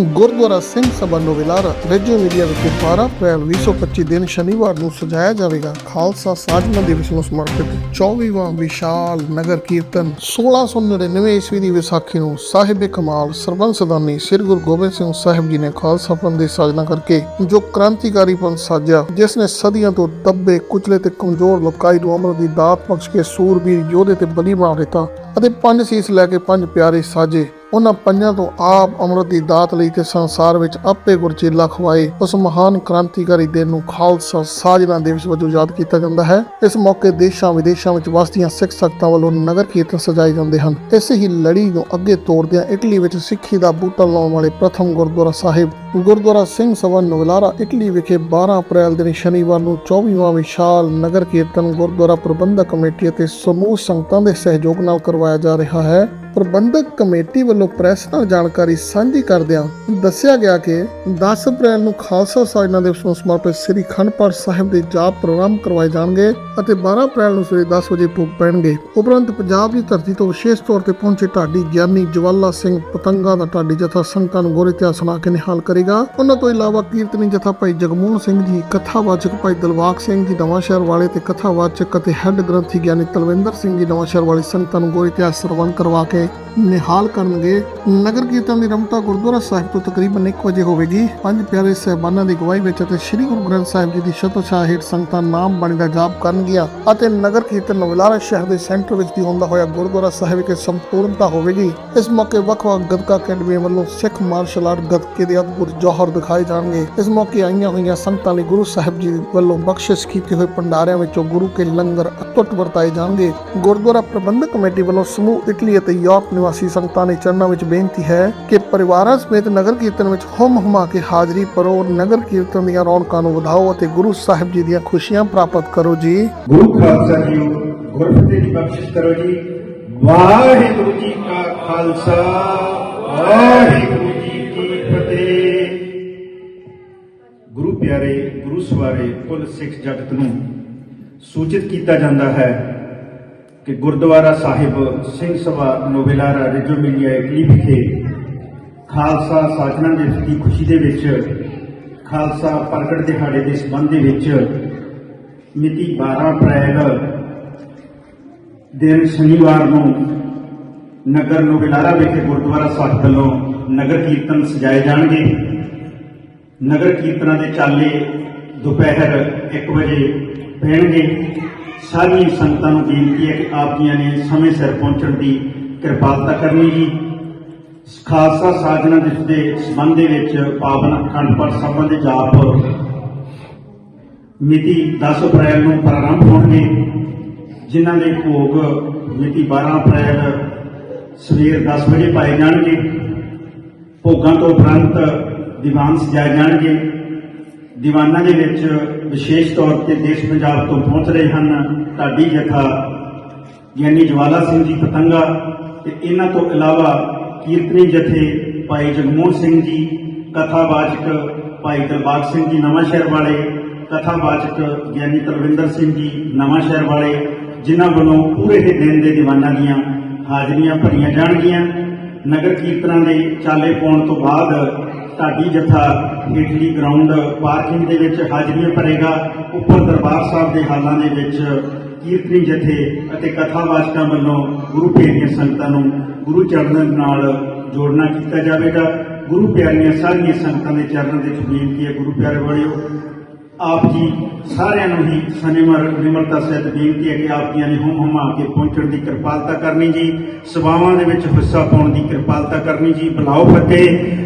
Gurdwara Singh Sabha Novellara Reggio Emilia ਵਿਖੇ 12 ਅਪ੍ਰੈਲ 2025 ਦਿਨ ਸ਼ਨੀਵਾਰ ਨੂੰ ਸਜਾਇਆ ਜਾਵੇਗਾ। ਖਾਲਸਾ ਸਾਜਨਾ ਦਿਵਸ ਨੂੰ ਸਮਰਪਿਤ 24ਵਾਂ ਵਿਸ਼ਾਲ ਨਗਰ ਕੀਰਤਨ 1699 ਈਸਵੀ ਦੀ ਵਿਸਾਖੀ ਨੂੰ ਸਾਹਿਬ ਕਮਾਲ ਸਰਬੰਸ ਸਦਾਨੀ ਸ੍ਰੀ ਗੁਰੂ ਗੋਬਿੰਦ ਸਿੰਘ ਸਾਹਿਬ ਜੀ ਨੇ ਖਾਲਸਾ ਪੰਥ ਦੀ ਸਾਜਨਾ ਕਰਕੇ ਜੋ ਕ੍ਰਾਂਤੀਕਾਰੀ ਪੰਥ ਸਾਜਿਆ, ਜਿਸ ਨੇ ਸਦੀਆਂ ਤੋਂ ਦੱਬੇ, ਕੁਚਲੇ ਤੇ ਕਮਜ਼ੋਰ ਲੋਕਾਈ ਨੂੰ ਅਮਰ ਦੀ ਦਾਤ ਬਖਸ਼ ਕੇ ਸੂਰਬੀਰ ਯੋਧੇ ਤੇ ਬਲੀ ਮਾਰ ਦਿੱਤਾ ਅਤੇ ਪੰਜ ਸੀਸ ਲੈ ਕੇ ਪੰਜ ਪਿਆਰੇ ਸਾਜੇ। ਉਹਨਾਂ ਪੰਜਾਂ ਤੋਂ ਆਪ ਅੰਮ੍ਰਿਤ ਦੀ ਦਾਤ ਲਈ ਤੇ ਸੰਸਾਰ ਵਿੱਚ ਆਪੇ ਗੁਰਚੇਲਾ ਖਵਾਏ, ਉਸ ਮਹਾਨ ਕ੍ਰਾਂਤੀਕਾਰੀ ਦਿਨ ਨੂੰ ਖਾਲਸਾ ਸਾਜਨਾ ਦਿਵਸ ਵਜੋਂ ਯਾਦ ਕੀਤਾ ਜਾਂਦਾ ਹੈ। ਇਸ ਮੌਕੇ ਦੇਸ਼ਾਂ ਵਿਦੇਸ਼ਾਂ ਵਿੱਚ ਵਸਦੀਆਂ ਸਿੱਖ ਸੰਗਤਾਂ ਵੱਲੋਂ ਨਗਰ ਕੀਰਤਨ ਸਜਾਏ ਜਾਂਦੇ ਹਨ। ਇਸੇ ਹੀ ਲੜੀ ਨੂੰ ਅੱਗੇ ਤੋਰਦਿਆਂ ਇਟਲੀ ਵਿੱਚ ਸਿੱਖੀ ਦਾ ਬੂਟਾ ਲਾਉਣ ਵਾਲੇ ਪ੍ਰਥਮ ਗੁਰਦੁਆਰਾ ਸਾਹਿਬ, ਗੁਰਦੁਆਰਾ ਸਿੰਘ ਸਭਾ ਨਵਲਾਰਾ, ਇਟਲੀ ਵਿਖੇ 12 ਅਪ੍ਰੈਲ ਦਿਨ ਸ਼ਨੀਵਾਰ ਨੂੰ 24ਵਾਂ ਵਿਸ਼ਾਲ ਨਗਰ ਕੀਰਤਨ ਗੁਰਦੁਆਰਾ ਪ੍ਰਬੰਧਕ ਕਮੇਟੀ ਅਤੇ ਸਮੂਹ ਸੰਗਤਾਂ ਦੇ ਸਹਿਯੋਗ ਨਾਲ ਕਰਵਾਇਆ ਜਾ ਰਿਹਾ ਹੈ। ਪ੍ਰਬੰਧਕ ਕਮੇਟੀ ਵੱਲੋਂ ਪ੍ਰੈਸ ਨਾਲ ਜਾਣਕਾਰੀ ਸਾਂਝੀ ਕਰਦਿਆਂ ਦੱਸਿਆ ਗਿਆ ਕਿ 10 ਅਪ੍ਰੈਲ ਨੂੰ ਖਾਲਸਾ ਸਾਜਨਾ ਦਿਵਸ ਨੂੰ ਸਮਰਪਿਤ ਸ੍ਰੀ ਖੰਡ ਪਾਠ ਸਾਹਿਬ ਦੇ ਜਾਪ ਪ੍ਰੋਗਰਾਮ ਕਰਵਾਏ ਜਾਣਗੇ ਅਤੇ 12 ਅਪ੍ਰੈਲ ਨੂੰ ਸਵੇਰੇ 10 ਵਜੇ ਭੋਗ ਪੈਣਗੇ। ਉਪਰੰਤ ਪੰਜਾਬ ਦੀ ਧਰਤੀ ਤੋਂ ਵਿਸ਼ੇਸ਼ ਤੌਰ ਤੇ ਪਹੁੰਚੇ ਢਾਡੀ ਗਿਆਨੀ ਜਵਾਲਾ ਸਿੰਘ ਪਤੰਗਾ ਦਾ ਢਾਡੀ ਜਥਾ ਸੰਗਤਾਂ ਨੂੰ ਗੋਰੇ ਇਤਿਹਾਸ ਸੁਣਾ ਕੇ ਨਿਹਾਲ ਕਰੇਗਾ। ਉਹਨਾਂ ਤੋਂ ਇਲਾਵਾ ਕੀਰਤਨੀ ਜਥਾ ਭਾਈ ਜਗਮੋਹਨ ਸਿੰਘ ਜੀ, ਕਥਾਵਾਚਕ ਭਾਈ ਦਿਲਵਾਗ ਸਿੰਘ ਜੀ ਨਵਾਂਸ਼ਹਿਰ ਵਾਲੇ ਤੇ ਕਥਾਵਾਚਕ ਅਤੇ ਹੈੱਡ ਗ੍ਰੰਥੀ ਗਿਆਨੀ ਤਲਵਿੰਦਰ ਸਿੰਘ ਜੀ ਨਵਾਂਸ਼ਹਿਰ ਵਾਲੀ ਸੰਗਤਾਂ ਨੂੰ ਗੁਰ ਇਤਿਹਾਸ ਸਰਵਣ ਕਰਵਾ ਕੇ ਨਿਹਾਲ ਕਰਨਗੇ। ਨਗਰ ਕੀਰਤਨ ਦੀ ਰਮਤਾ ਗੁਰਦੁਆਰਾ ਸਾਹਿਬ ਤੋਂ ਤਕਰੀਬਨ 1 ਵਜੇ ਹੋਵੇਗੀ। ਪੰਜ ਪਿਆਰੇ ਸਹਿਬਾਨਾਂ ਦੀ ਗਵਾਹੀ ਵਿੱਚ ਅਤੇ ਸ੍ਰੀ ਗੁਰੂ ਗ੍ਰੰਥ ਸਾਹਿਬ ਜੀ ਦੀ ਸ਼ਤਸ਼ਾਹ ਹੇਠ ਸੰਗਤਾਂ ਨਾਮ ਬਾਣੀ ਦਾ ਜਾਪ ਕਰਨਗੀਆਂ ਅਤੇ ਨਗਰ ਕੀਰਤਨ ਨਵਲਾਰਾ ਸ਼ਹਿਰ ਦੇ ਸੈਂਟਰ ਵਿੱਚ ਦੀ ਹੁੰਦਾ ਹੋਇਆ ਗੁਰਦੁਆਰਾ ਸਾਹਿਬ ਵਿਖੇ ਸੰਪੂਰਨਤਾ ਹੋਵੇਗੀ। ਇਸ ਮੌਕੇ ਵੱਖ-ਵੱਖ ਗਤਕਾ ਅਕੈਡਮੀ ਵੱਲੋਂ ਸਿੱਖ ਮਾਰਸ਼ਲ ਆਰਟ ਗਤਕੇ ਦੇ ਅਦਭੁਤ ਜੋਹਰ ਦਿਖਾਏ ਜਾਣਗੇ। ਇਸ ਮੌਕੇ ਆਈਆਂ ਹੋਈਆਂ ਸੰਗਤਾਂ ਲਈ ਗੁਰੂ ਸਾਹਿਬ ਜੀ ਵੱਲੋਂ ਬਖਸ਼ਿਸ਼ ਕੀਤੇ ਹੋਏ ਭੰਡਾਰਿਆਂ ਵਿੱਚੋਂ ਗੁਰੂ ਕੇ ਲੰਗਰ ਅਟੁੱਟ ਵਰਤਾਏ ਜਾਣਗੇ। ਗੁਰਦੁਆਰਾ ਪ੍ਰਬੰਧਕ ਕਮੇਟੀ ਵੱਲੋਂ ਸਮੂਹ ਇਟਲੀ ਅਤੇ ਯੂਰਪ ਨਿਵਾਸੀ ਸੰਗਤਾਂ ਦੇ ਚਰਨਾਂ ਵਿੱਚ ਬੇਨਤੀ ਹੈ ਕਿ ਪਰਿਵਾਰਾਂ ਸਮੇਤ ਨਗਰ ਕੀਰਤਨ ਵਿੱਚ ਹੁਮ ਹੁਮਾ ਕੇ ਹਾਜ਼ਰੀ ਭਰੋ, ਨਗਰ ਕੀਰਤਨ ਦੀਆਂ ਰੌਣਕਾਂ ਨੂੰ ਵਧਾਓ ਅਤੇ ਗੁਰੂ ਸਾਹਿਬ ਜੀ ਦੀਆਂ ਖੁਸ਼ੀਆਂ ਪ੍ਰਾਪਤ ਕਰੋ ਜੀ। ਗੁਰੂ ਖਾਲਸਾ ਜੀਓ ਗੁਰਫਤਿਹ ਦੀ ਬਖਸ਼ਿਸ਼ ਕਰੋ ਜੀ। ਵਾਹਿਗੁਰੂ ਜੀ ਕਾ ਖਾਲਸਾ, ਵਾਹਿਗੁਰੂ ਜੀ ਕੀ ਫਤਿਹ। ਗੁਰੂ ਪਿਆਰੇ, ਗੁਰੂ ਸਵਾਰੇ ਕੁੱਲ ਸਿੱਖ ਜਗਤ ਨੂੰ ਸੂਚਿਤ ਕੀਤਾ ਜਾਂਦਾ ਹੈ ਕਿ Gurdwara Sahib, Singh Sabha Novellara Reggio Emilia Italy ਵਿਖੇ? ਖਾਲਸਾ ਸਾਜਨਾ ਦਿਵਸ ਦੀ ਖੁਸ਼ੀ ਦੇ ਵਿੱਚ, ਖਾਲਸਾ ਪ੍ਰਗਟ ਦਿਹਾੜੇ ਦੇ ਸੰਬੰਧ ਦੇ ਵਿੱਚ ਮਿਤੀ 12 ਅਪ੍ਰੈਲ ਦਿਨ ਸ਼ਨੀਵਾਰ ਨੂੰ ਨਗਰ ਨੋਬੇਲਾਰਾ ਵਿਖੇ ਗੁਰਦੁਆਰਾ ਸਾਹਿਬ ਵੱਲੋਂ ਨਗਰ ਕੀਰਤਨ ਸਜਾਏ ਜਾਣਗੇ। ਨਗਰ ਕੀਰਤਨਾਂ ਦੇ ਚਾਲੇ ਦੁਪਹਿਰ 1 ਵਜੇ ਪੈਣਗੇ ਸਾਰੀਆਂ ਸੰਗਤਾਂ ਨੂੰ ਬੇਨਤੀ ਹੈ ਕਿ ਆਪ ਜੀਆਂ ਨੇ ਸਮੇਂ ਸਿਰ ਪਹੁੰਚਣ ਦੀ ਕਿਰਪਾਲਤਾ ਕਰਨੀ ਜੀ। ਖਾਲਸਾ ਸਾਜਨਾ ਦਿਵਸ ਦੇ ਸੰਬੰਧ ਦੇ ਵਿੱਚ ਪਾਵਨ ਅਖੰਡ ਪਾਠ ਸਾਹਿਬਾਂ ਦੇ ਜਾਪ ਮਿਤੀ 10 ਅਪ੍ਰੈਲ ਨੂੰ ਪ੍ਰਾਰੰਭ ਹੋਣਗੇ, ਜਿਨ੍ਹਾਂ ਦੇ ਭੋਗ ਮਿਤੀ 12 ਅਪ੍ਰੈਲ ਸਵੇਰ 10 ਵਜੇ ਪਾਏ ਜਾਣਗੇ। ਭੋਗਾਂ ਤੋਂ ਉਪਰੰਤ ਦੀਵਾਨ ਸਜਾਏ ਜਾਣਗੇ। ਦੀਵਾਨਾਂ ਦੇ ਵਿੱਚ ਵਿਸ਼ੇਸ਼ ਤੌਰ ਤੇ ਦੇਸ਼ ਪੰਜਾਬ ਤੋਂ ਪਹੁੰਚ ਰਹੇ ਹਨ। ਢਾਡੀ ਜਥਾ ਗਿਆਨੀ ਜਵਾਲਾ ਸਿੰਘ ਜੀ ਪਤੰਗਾ ਤੇ ਇਹਨਾਂ ਤੋਂ ਇਲਾਵਾ ਕੀਰਤਨੀ ਜਥੇ ਭਾਈ ਜਗਮੋਹਨ ਸਿੰਘ ਜੀ, ਕਥਾਵਾਚਕ ਭਾਈ ਦਿਲਬਾਗ ਸਿੰਘ ਜੀ ਨਵਾਂਸ਼ਹਿਰ ਵਾਲੇ, ਕਥਾਵਾਚਕ ਗਿਆਨੀ ਤਰਵਿੰਦਰ ਸਿੰਘ ਜੀ ਨਵਾਂਸ਼ਹਿਰ ਵਾਲੇ, ਜਿਨ੍ਹਾਂ ਵੱਲੋਂ ਪੂਰੇ ਦੇ ਦਿਨ ਦੇ ਦੀਵਾਨਾਂ ਦੀਆਂ ਹਾਜ਼ਰੀਆਂ ਭਰੀਆਂ ਜਾਣਗੀਆਂ। ਨਗਰ ਕੀਰਤਨਾਂ ਦੇ ਚਾਲੇ ਪਾਉਣ ਤੋਂ ਬਾਅਦ ਢਾਡੀ ਜਥਾ ਹੇਠਲੀ ਗਰਾਊਂਡ ਪਾਰਕਿੰਗ ਦੇ ਵਿੱਚ ਹਾਜ਼ਰੀਆਂ ਭਰੇਗਾ। ਉੱਪਰ ਦਰਬਾਰ ਸਾਹਿਬ ਦੇ ਹਾਲਾਂ ਦੇ ਵਿੱਚ ਕੀਰਤਨੀ ਜਥੇ ਅਤੇ ਕਥਾਵਾਚਕਾਂ ਵੱਲੋਂ ਗੁਰੂ ਪਿਆਰੀਆਂ ਸੰਗਤਾਂ ਨੂੰ ਗੁਰੂ ਚਰਨਾਂ ਨਾਲ ਜੋੜਨਾ ਕੀਤਾ ਜਾਵੇਗਾ। ਗੁਰੂ ਪਿਆਰੀਆਂ ਸਾਰੀਆਂ ਸੰਗਤਾਂ ਦੇ ਚਰਨਾਂ ਦੇ ਵਿੱਚ ਬੇਨਤੀ ਹੈ, ਗੁਰੂ ਪਿਆਰੇ ਵਾਲਿਓ, ਆਪ ਜੀ ਸਾਰਿਆਂ ਨੂੰ ਹੀ ਸਨੇਮਰ ਨਿਮਰਤਾ ਸਹਿਤ ਬੇਨਤੀ ਹੈ ਕਿ ਆਪ ਜੀਆਂ ਨੇ ਹੁਮ ਹੁਮਾ ਕੇ ਪਹੁੰਚਣ ਦੀ ਕਿਰਪਾਲਤਾ ਕਰਨੀ ਜੀ। ਸਭਾਵਾਂ ਦੇ ਵਿੱਚ ਹਿੱਸਾ ਪਾਉਣ ਦੀ ਕਿਰਪਾਲਤਾ ਕਰਨੀ ਜੀ। ਬੁਲਾਓ ਫਤਿਹ